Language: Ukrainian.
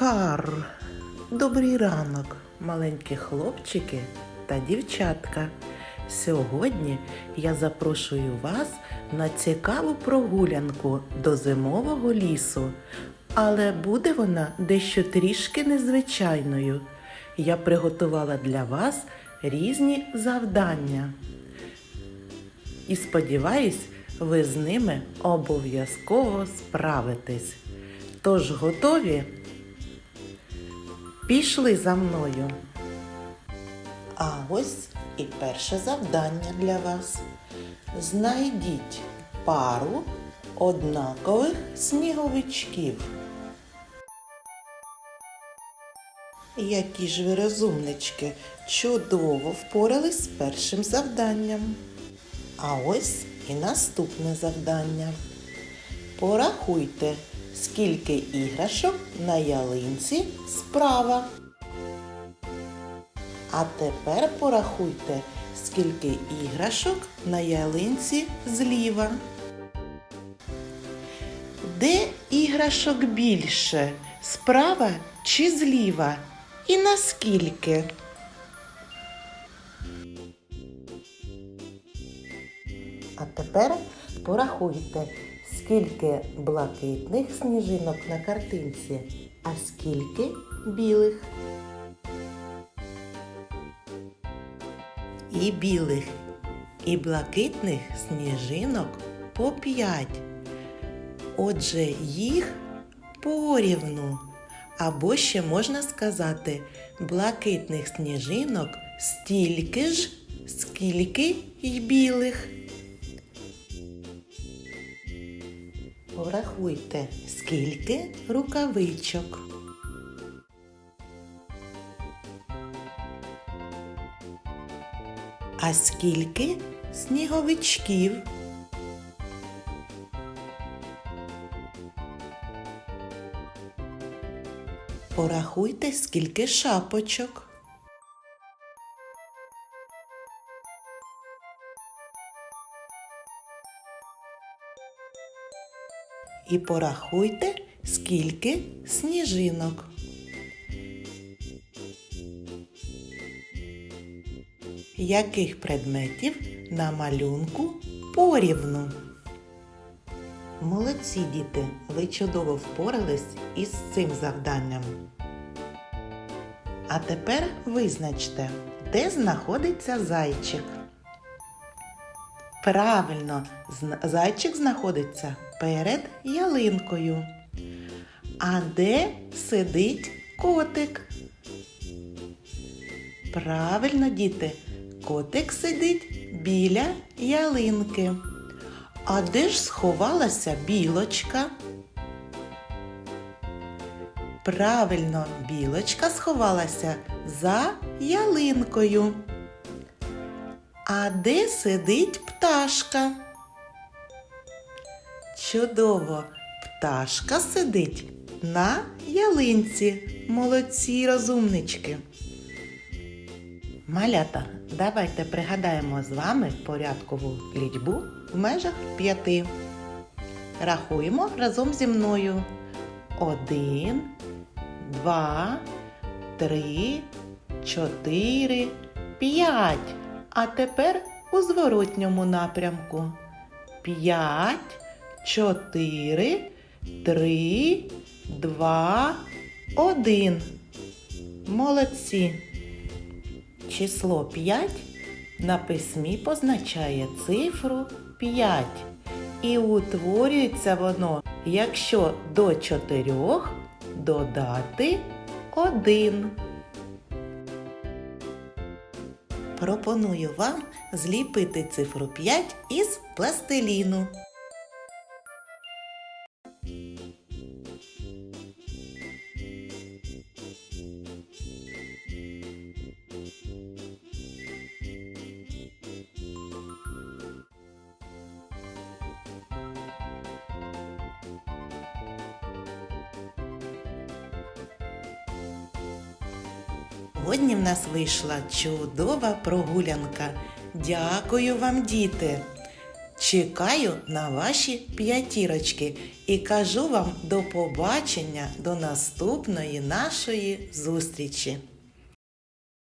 Кар, добрий ранок, маленькі хлопчики та дівчатка. Сьогодні я запрошую вас на цікаву прогулянку до зимового лісу, але буде вона дещо трішки незвичайною. Я приготувала для вас різні завдання. І сподіваюсь, ви з ними обов'язково справитесь. Тож готові? Пішли за мною. А ось і перше завдання для вас. Знайдіть пару однакових сніговичків. Які ж ви розумнички, чудово впорались з першим завданням. А ось і наступне завдання. Порахуйте, скільки іграшок на ялинці справа. А тепер порахуйте, скільки іграшок на ялинці зліва. Де іграшок більше? Справа чи зліва? І наскільки? А тепер порахуйте, скільки блакитних сніжинок на картинці, а скільки білих. І білих, і блакитних сніжинок по п'ять. Отже, їх порівну. Або ще можна сказати, блакитних сніжинок стільки ж, скільки й білих. Порахуйте, скільки рукавичок. А скільки сніговичків? Порахуйте, скільки шапочок. І порахуйте, скільки сніжинок. Яких предметів на малюнку порівну? Молодці діти, ви чудово впорались із цим завданням. А тепер визначте, де знаходиться зайчик. Правильно, зайчик знаходиться перед ялинкою. А де сидить котик? Правильно, діти, котик сидить біля ялинки. А де ж сховалася білочка? Правильно, білочка сховалася за ялинкою. А де сидить пташка? Чудово! Пташка сидить на ялинці. Молодці розумнички. Малята, давайте пригадаємо з вами порядкову лічбу в межах п'яти. Рахуємо разом зі мною. Один, два, три, чотири, п'ять. А тепер у зворотньому напрямку. П'ять, чотири, три, два, один. Молодці. Число 5 на письмі позначає цифру 5. І утворюється воно, якщо до 4 додати 1. Пропоную вам зліпити цифру 5 із пластиліну. Сьогодні в нас вийшла чудова прогулянка. Дякую вам, діти! Чекаю на ваші п'ятірочки і кажу вам до побачення до наступної нашої зустрічі.